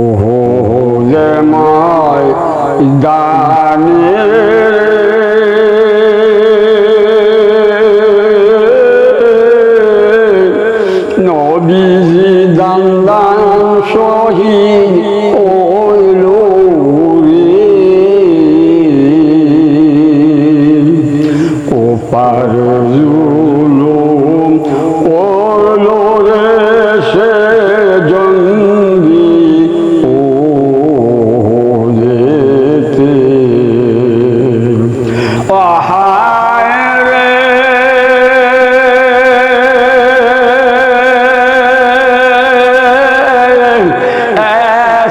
ওহো যে মায় দানে দান দান শহীদ ওপার জুলুম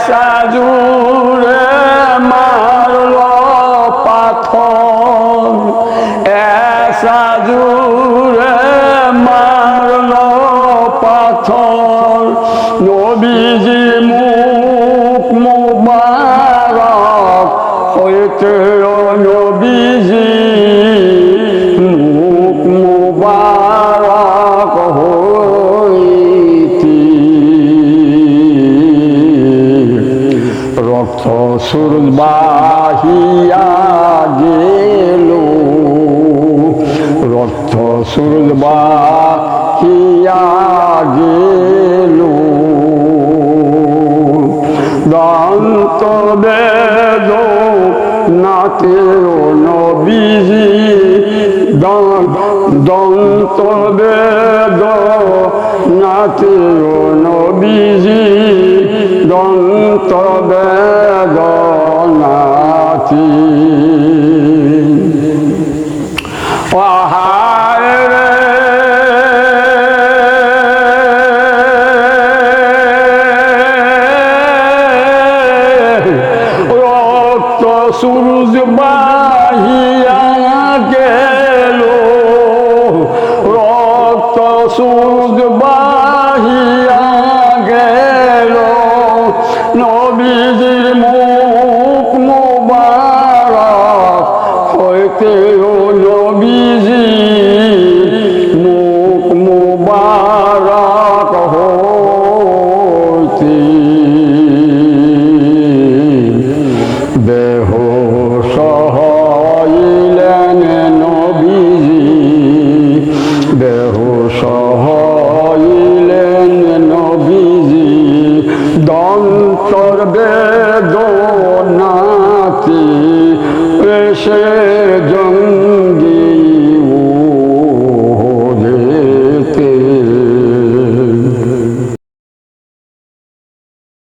সাজুরে মারল পাথর সাজুরে মারল পাথর নবীজি মুখ মুবারক হইতে সুর বাহিয়া গেল রক্ত সুর বাহিয়া গেল দন্ত বেদ নাতের নবীজি। দন্ত বেদ নাতের নবীজি। দন্ত বেদ আহায় রে। রক্ত সূর্য বাহিয়া গেল। রক্ত সূর্য বাহিয়া গেল। নবীজির মুখ হইতে ও নবীজি মুখ মুবারক হইতে। দেহ সহইলেন নবীজি। দেহ সহইলেন নবীজি। দন্তর বেদনাতি এসে